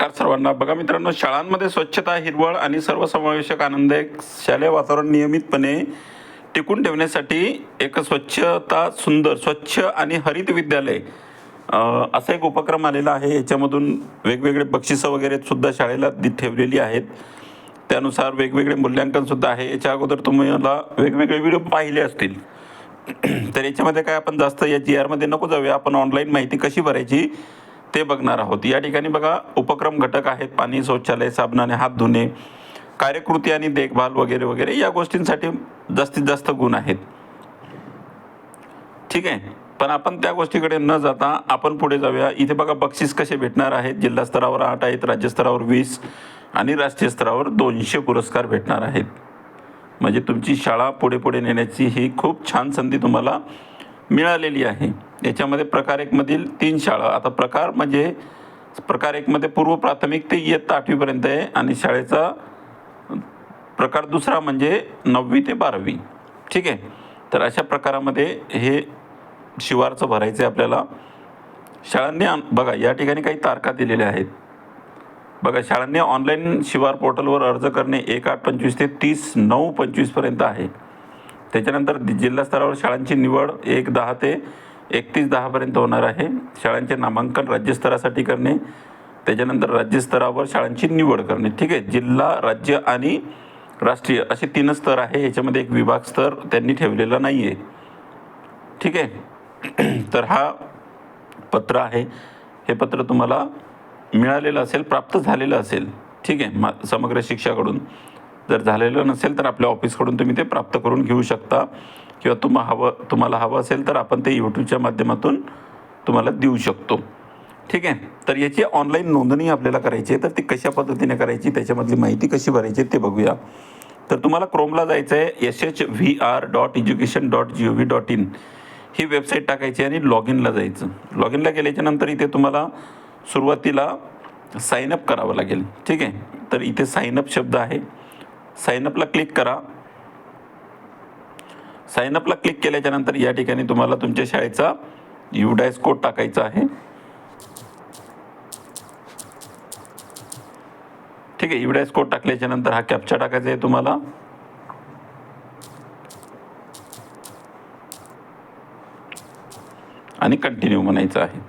नमस्कार सर्वांना. बघा मित्रांनो शाळांमध्ये स्वच्छता हिरवळ आणि सर्वसमावेशक आनंददायक शालेय वातावरण नियमितपणे टिकून ठेवण्यासाठी एक स्वच्छता सुंदर स्वच्छ आणि हरित विद्यालय असा एक उपक्रम आलेला आहे. याच्यामधून वेगवेगळे बक्षिसं वगैरे सुद्धा शाळेला ठेवलेली आहेत. त्यानुसार वेगवेगळे मूल्यांकन सुद्धा आहे. याच्या अगोदर तुम्हाला वेगवेगळे व्हिडिओ पाहिले असतील. तर याच्यामध्ये काय आपण जास्त या जी आरमध्ये नको जाऊया. आपण ऑनलाईन माहिती कशी भरायची? ते बघणार आहोत. या ठिकाणी बघा उपक्रम घटक आहेत. पाणी शौचालय साबणाने हात धुणे कार्यकृती आणि देखभाल वगैरे वगैरे या गोष्टींसाठी जास्तीत जास्त गुण आहेत. ठीक आहे? पण आपण त्या गोष्टीकडे न जाता आपण पुढे जाऊया. इथे बघा बक्षीस कसे भेटणार आहेत. जिल्हा स्तरावर आठ आहेत राज्यस्तरावर वीस आणि राष्ट्रीय स्तरावर दोनशे पुरस्कार भेटणार आहेत. म्हणजे तुमची शाळा पुढे पुढे नेण्याची ही खूप छान संधी तुम्हाला मिळालेली आहे. याच्यामध्ये प्रकार एकमधील तीन शाळा. आता प्रकार म्हणजे प्रकार एकमध्ये पूर्व प्राथमिक ते इयत्ता आठवीपर्यंत आहे आणि शाळेचा प्रकार दुसरा म्हणजे नववी ते बारावी. ठीक आहे? तर अशा प्रकारामध्ये हे शिवारचं भरायचं आहे आपल्याला. शाळांनी बघा या ठिकाणी काही तारखा दिलेल्या आहेत. बघा शाळांनी ऑनलाईन शिवार पोर्टलवर अर्ज करणे एक आठ पंचवीस ते तीस नऊ पंचवीसपर्यंत आहे. त्याच्यानंतर जिल्हास्तरावर जिल्हा स्तरावर शाळांची निवड एक दहा ते एकतीस दहापर्यंत होणार आहे. शाळांचे नामांकन राज्यस्तरासाठी करणे त्याच्यानंतर राज्यस्तरावर शाळांची निवड करणे. ठीक आहे? जिल्हा राज्य आणि राष्ट्रीय असे तीन स्तर आहे. याच्यामध्ये एक विभाग स्तर त्यांनी ठेवलेला नाही आहे ठीक आहे? तर हा पत्र आहे. हे पत्र तुम्हाला मिळालेलं असेल प्राप्त झालेलं असेल. ठीक आहे? मा समग्र शिक्षाकडून जर झालेलं नसेल तर आपल्या ऑफिसकडून तुम्ही ते प्राप्त करून घेऊ शकता. किंवा तुम्हा हवं तुम्हाला हवं असेल तर आपण ते यूट्यूबच्या माध्यमातून तुम्हाला देऊ शकतो. ठीक आहे? तर याची ऑनलाईन नोंदणी आपल्याला करायची आहे. तर ती कशा पद्धतीने करायची त्याच्यामधली माहिती कशी भरायची ते बघूया. तर तुम्हाला क्रोमला जायचं आहे S H V R dot education dot G O V dot in he website टाकायची आणि लॉग इनला जायचं. लॉग इनला गेल्याच्यानंतर इथे तुम्हाला सुरुवातीला साईनअप करावं लागेल. ठीक आहे? तर इथे साईनअप शब्द आहे. साईनअपला क्लिक करा. सायनअपला क्लिक केल्याच्यानंतर या ठिकाणी तुम्हाला तुमच्या शाळेचा युडायस कोड टाकायचा आहे. ठीक आहे युडायस कोड टाकल्याच्यानंतर हा कॅप्चा टाकायचा आहे तुम्हाला. आणि कंटिन्यू म्हणायचं आहे.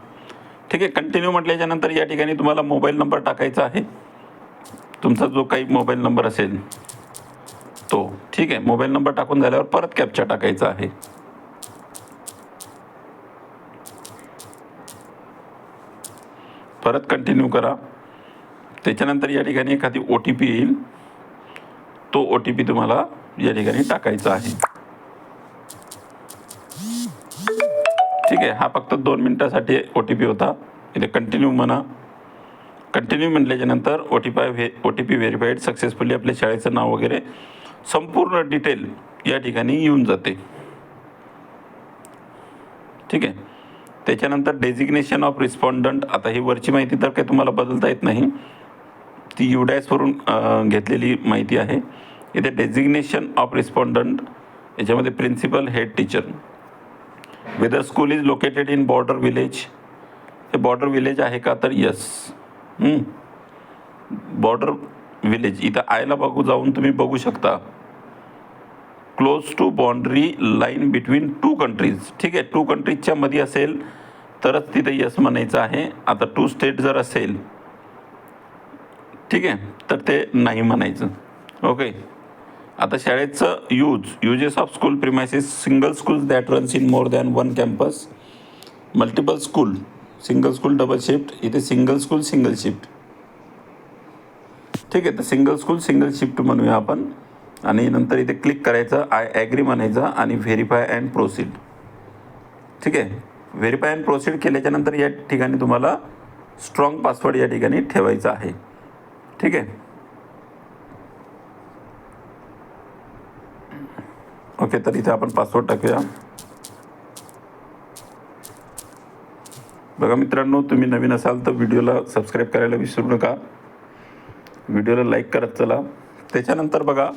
ठीक आहे कंटिन्यू म्हटल्याच्या नंतर या ठिकाणी तुम्हाला मोबाईल नंबर टाकायचा आहे. तुमचा जो काही मोबाईल नंबर असेल तो. ठीक आहे मोबाईल नंबर टाकून झाल्यावर परत कॅप्चा टाकायचा आहे. परत कंटिन्यू करा. त्याच्यानंतर या ठिकाणी एखादी ओ टी पी येईल. तो ओ टी पी तुम्हाला या ठिकाणी टाकायचा आहे. ठीक आहे हा फक्त दोन मिनटासाठी ओ टी पी होता. इथे कंटिन्यू म्हणा. कंटिन्यू म्हटल्याच्या नंतर O T P whey O T P verified successfully आपल्या शाळेचं नाव वगैरे संपूर्ण डिटेल या ठिकाणी येऊन जाते. ठीक आहे? त्याच्यानंतर डेजिग्नेशन ऑफ रिस्पॉन्डंट आता ही वरची माहिती तर काही तुम्हाला बदलता येत नाही. ती युडॅसवरून घेतलेली माहिती आहे. इथे डेझिग्नेशन ऑफ रिस्पॉन्डंट याच्यामध्ये principal head teacher whether school is located in border village हे बॉर्डर विलेज आहे का? तर यस बॉर्डर विलेज इथं आयला बागू जाऊन तुम्ही बघू शकता. Close to boundary line between two countries ठीक आहे टू कंट्रीजच्या मध्ये असेल तरच तिथे यस म्हणायचं आहे. आता टू स्टेट जर असेल ठीक आहे तर ते नाही म्हणायचं. ओके आता शाळेचं use uses of school premises single school that runs in more than one campus multiple school single school double shift इथे सिंगल स्कूल सिंगल शिफ्ट ठीक आहे तर सिंगल स्कूल सिंगल शिफ्ट म्हणूया आपण. आणि नंतर इथे क्लिक करायचं आय ॲग्री म्हणायचं आणि व्हेरीफाय अँड प्रोसीड ठीक आहे व्हेरीफाय अँड प्रोसीड केल्याच्यानंतर या ठिकाणी तुम्हाला स्ट्रॉंग पासवर्ड या ठिकाणी ठेवायचा आहे. ठीक आहे. ओके तर इथे आपण पासवर्ड टाकूया. बघा मित्रांनो तुम्ही नवीन असाल तर व्हिडिओला सबस्क्राईब करायला विसरू नका. व्हिडिओला लाईक करत चला. त्याच्यानंतर बघा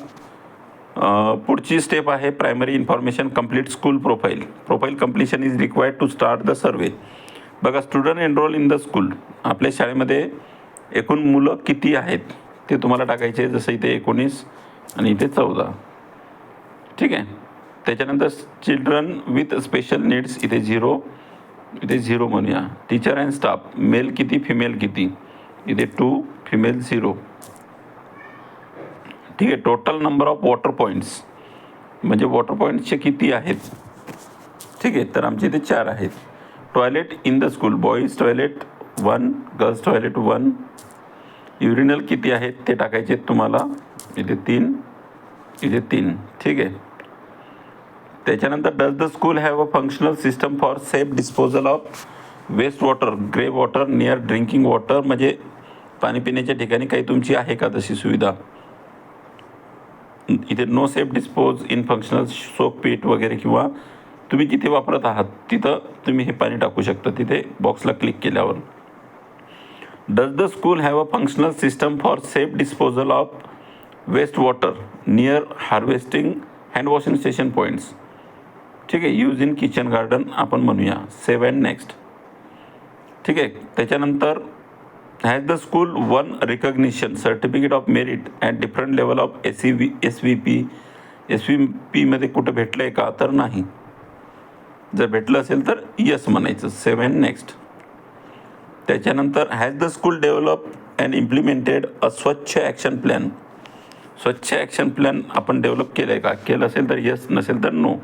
पुढची स्टेप आहे primary information complete school profile profile completion is required to start the survey बघा student enrol in the school आपल्या शाळेमध्ये एकूण मुलं किती आहेत ते तुम्हाला टाकायचे जसं इथे एकोणीस आणि इथे चौदा. ठीक आहे? त्याच्यानंतर चिल्ड्रन विथ स्पेशल नीड्स इथे झिरो इथे झिरो म्हणूया. टीचर अँड स्टाफ मेल किती फिमेल किती? इथे टू फिमेल झिरो ठीक आहे total number of water points म्हणजे वॉटर पॉईंट्सचे किती आहेत? ठीक आहे तर आमचे इथे चार आहेत. Toilet in the school boys toilet one girls toilet one urinal किती आहेत ते टाकायचे आहेत तुम्हाला. इथे तीन इथे तीन. ठीक आहे. त्याच्यानंतर does the school have a functional system for safe disposal of waste water grey water near drinking water म्हणजे पाणी पिण्याच्या ठिकाणी काही तुमची आहे का तशी सुविधा? इथे no safe dispose in functional soap pit वगैरे किंवा तुम्ही जिथे वापरत आहात तिथं तुम्ही हे पाणी टाकू शकता. तिथे बॉक्सला क्लिक केल्यावर. Does the school have a functional system for safe disposal of waste water near harvesting hand washing station points ठीक आहे यूज इन किचन गार्डन आपण म्हणूया. सेवन नेक्स्ट ठीक आहे त्याच्यानंतर has the school won recognition certificate of merit and different level of S C V S V P S V पीमध्ये कुठं भेटलं आहे का? तर नाही. जर भेटलं असेल तर यस म्हणायचं. सेवन नेक्स्ट त्याच्यानंतर has the school develop and implemented a Swachh action plan Swachh action plan आपण डेव्हलप केलं आहे का? केलं असेल तर यस नसेल तर नो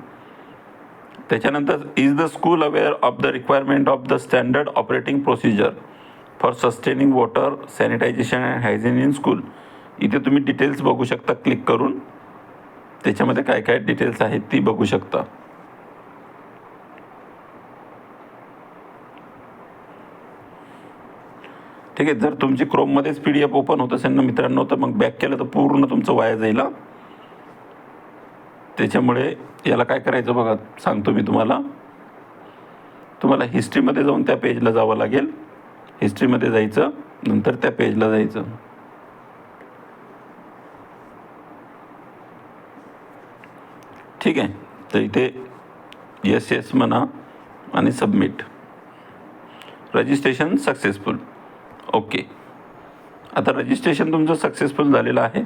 त्याच्यानंतर is the school aware of the requirement of the standard operating procedure for sustaining water sanitization and hygiene in school. इथे तुम्ही डिटेल्स बघू शकता क्लिक करून. त्याच्यामध्ये काय काय डिटेल्स आहेत ती बघू शकता. ठीक आहे जर तुमची क्रोममध्येच पी डी एफ ओपन होत असेल ना मित्रांनो तर मग बॅक केलं तर पूर्ण तुमचं वाया जाईल त्याच्यामुळे याला काय करायचं बघा सांगतो मी तुम्हाला. तुम्हाला हिस्ट्रीमध्ये जाऊन त्या पेजला जावं लागेल. हिस्ट्रीमध्ये जायचं नंतर त्या पेजला जायचं. ठीक आहे. तर इथे येस येस म्हणा आणि सबमिट रजिस्ट्रेशन सक्सेसफुल ओके आता रजिस्ट्रेशन तुमचं सक्सेसफुल झालेलं आहे.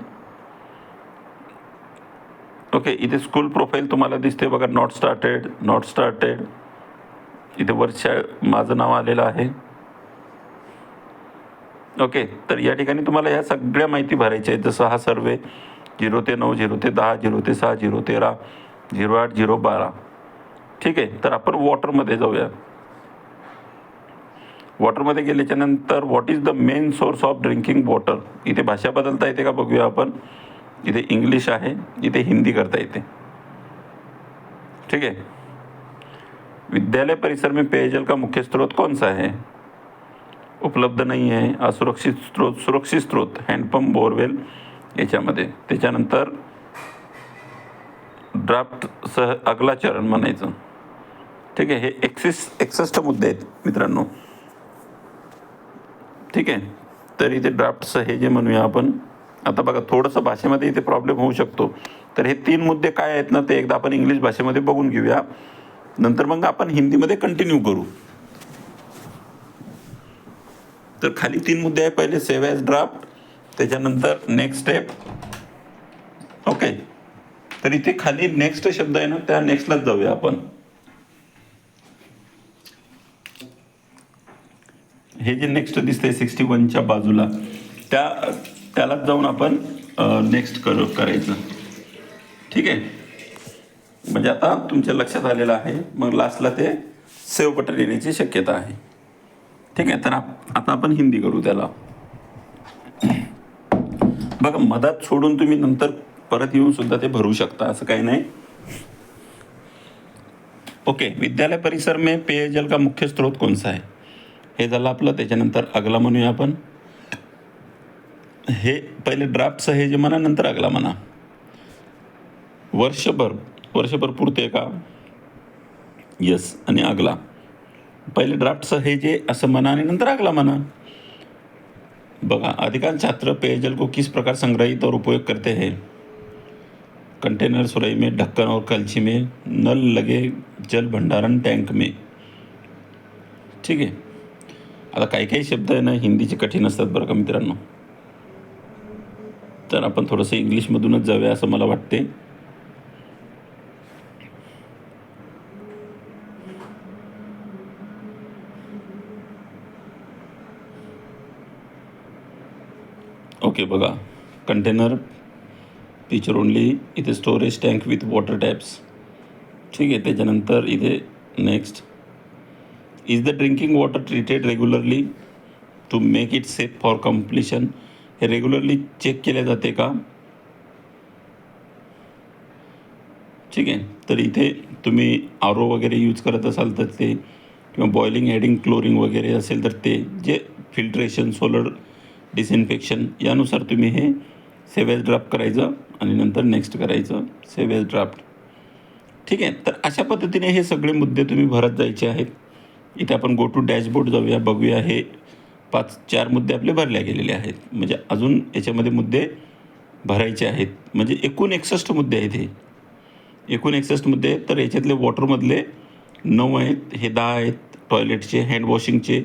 ओके इथे स्कूल प्रोफाईल तुम्हाला दिसते बघा नॉट स्टार्टेड नॉट स्टार्टेड इथे वर्ष माझं नाव आलेलं आहे. ओके तर या ठिकाणी तुम्हाला ह्या सगळ्या माहिती भरायच्या आहेत. जसं हा सर्वे झिरो ते नऊ झिरो ते दहा झिरो ते सहा झिरो तेरा झिरो आठ झिरो बारा. ठीक आहे तर आपण वॉटरमध्ये जाऊया. वॉटरमध्ये गेल्याच्यानंतर what is the main source of drinking water इथे भाषा बदलता येते का बघूया आपण? इथे इंग्लिश आहे इथे हिंदी करता येते. ठीक है विद्यालय परिसर में पेयजल का मुख्य स्रोत कौन सा है उपलब्ध नाही आहे असुरक्षित स्रोत सुरक्षित स्रोत हँडपंप बोरवेल याच्यामध्ये. त्याच्यानंतर ड्राफ्ट सह अगला चरण म्हणायचं. ठीक आहे हे एक्सिस एकसष्ट मुद्दे आहेत मित्रांनो. ठीक आहे तर इथे ड्राफ्टचं हे जे म्हणूया आपण आता बघा थोडंसं भाषेमध्ये इथे प्रॉब्लेम होऊ शकतो. तर हे तीन मुद्दे काय आहेत ना ते एकदा आपण इंग्लिश भाषेमध्ये बघून घेऊया. नंतर मग आपण हिंदीमध्ये कंटिन्यू करू. तर खाली तीन मुद्दे आहे पहिले सेव्ह ॲज ड्राफ्ट त्याच्यानंतर नेक्स्ट स्टेप ओके तर इथे खाली नेक्स्ट शब्द आहे ना त्या नेक्स्टलाच जाऊया आपण. हे जे नेक्स्ट दिसतंय सिक्स्टी वनच्या बाजूला त्या त्यालाच जाऊन आपण नेक्स्ट कर करायचं. ठीक आहे? म्हणजे आता तुमच्या लक्षात आलेलं आहे मग लास्टला ते सेव्ह बटन येण्याची शक्यता आहे. ठीक आहे तर आप- आता आपण हिंदी करू त्याला. बघा मधात सोडून तुम्ही नंतर परत येऊन सुद्धा ते भरू शकता असं काही नाही. ओके विद्यालय परिसर में पेयजल का मुख्य स्रोत कौन सा हे? झालं आपलं त्याच्यानंतर अगला म्हणूया आपण. हे पहिले ड्राफ्टचं हे जे म्हणा नंतर अगला म्हणा. वर्षभर वर्षभर पुरते का? यस आणि अगला. पहिले ड्राफ्टचं हे जे असं म्हणा आणि नंतर अगला म्हणा. बघा अधिकांश छात्र पेयजल को किस प्रकार संग्रहित और उपयोग करते हैं? कंटेनर सुराई में ढक्कन और कलछी में नल लगे जल भंडारण टँक में। ठीक आहे आता काही काही शब्द आहे ना हिंदीचे कठीण असतात बरं का मित्रांनो. तर आपण थोडंसं इंग्लिशमधूनच जाऊया असं मला वाटते. ओके बघा. कंटेनर फीचर ओनली इथे storage tank with water taps ठीक आहे, त्याच्यानंतर इथे next is the drinking water treated regularly to make it safe for completion हे रेग्युलरली चेक केले जाते का? ठीक आहे, तर इथे तुम्ही आर वगैरे यूज़ करत असाल तर ते, किंवा बॉइलिंग ॲडिंग क्लोरिंग वगैरे असेल तर ते, जे फिल्ट्रेशन सोलर डिसइन्फेक्शन यानुसार तुम्ही हे सेवेज ड्राफ्ट करायचं आणि नंतर नेक्स्ट करायचं सेवेज ड्राफ्ट ठीक आहे तर अशा पद्धतीने हे सगळे मुद्दे तुम्ही भरत जायचे आहेत. इथे आपण गो टू डॅशबोर्ड जाऊया बघूया हे पाच चार मुद्दे आपले भरले गेलेले आहेत. म्हणजे अजून याच्यामध्ये मुद्दे भरायचे आहेत. म्हणजे एकूण एकसष्ट मुद्दे आहेत हे. एकूण एकसष्ट मुद्दे आहेत तर याच्यातले वॉटरमधले नऊ आहेत हे दहा आहेत टॉयलेटचे हँडवॉशिंगचे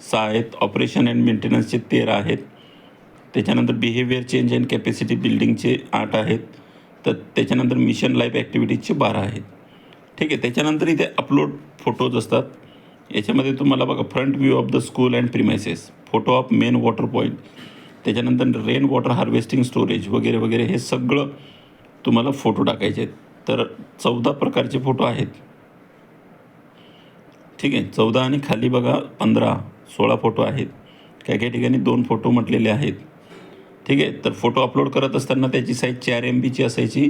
सहा आहेत ऑपरेशन अँड मेंटेनन्सचे तेरा आहेत. त्याच्यानंतर बिहेवियर चेंज अँड कॅपॅसिटी बिल्डिंगचे आठ आहेत. तर त्याच्यानंतर मिशन लाईफ ॲक्टिव्हिटीजचे बारा आहेत. ठीक आहे त्याच्यानंतर इथे अपलोड फोटोज असतात. याच्यामध्ये तुम्हाला बघा front view of the school and premises photo of main water point त्याच्यानंतर रेन वॉटर हार्वेस्टिंग स्टोरेज वगैरे वगैरे हे सगळं तुम्हाला फोटो टाकायचे आहेत. तर चौदा प्रकारचे फोटो आहेत. ठीक आहे चौदा आणि खाली बघा पंधरा. सोळा फोटो आहेत. काही काही ठिकाणी दोन फोटो म्हटलेले आहेत. ठीक आहे? तर फोटो अपलोड करत असताना त्याची साईज चार एम बीची असायची.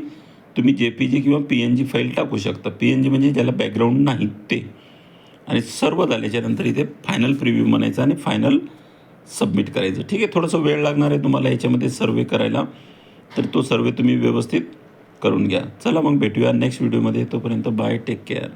तुम्ही जे पी जी किंवा पी एन जी फाईल टाकू शकता. पी एन जी म्हणजे ज्याला बॅकग्राऊंड नाही ते. आणि सर्व झाल्याच्यानंतर इथे फायनल प्रिव्ह्यू म्हणायचा आणि फायनल सबमिट करायचं. ठीक आहे? थोडंसं वेळ लागणार आहे तुम्हाला याच्यामध्ये सर्वे करायला. तर तो सर्वे तुम्ही व्यवस्थित करून घ्या. चला मग भेटूया नेक्स्ट व्हिडिओमध्ये तोपर्यंत बाय टेक केअर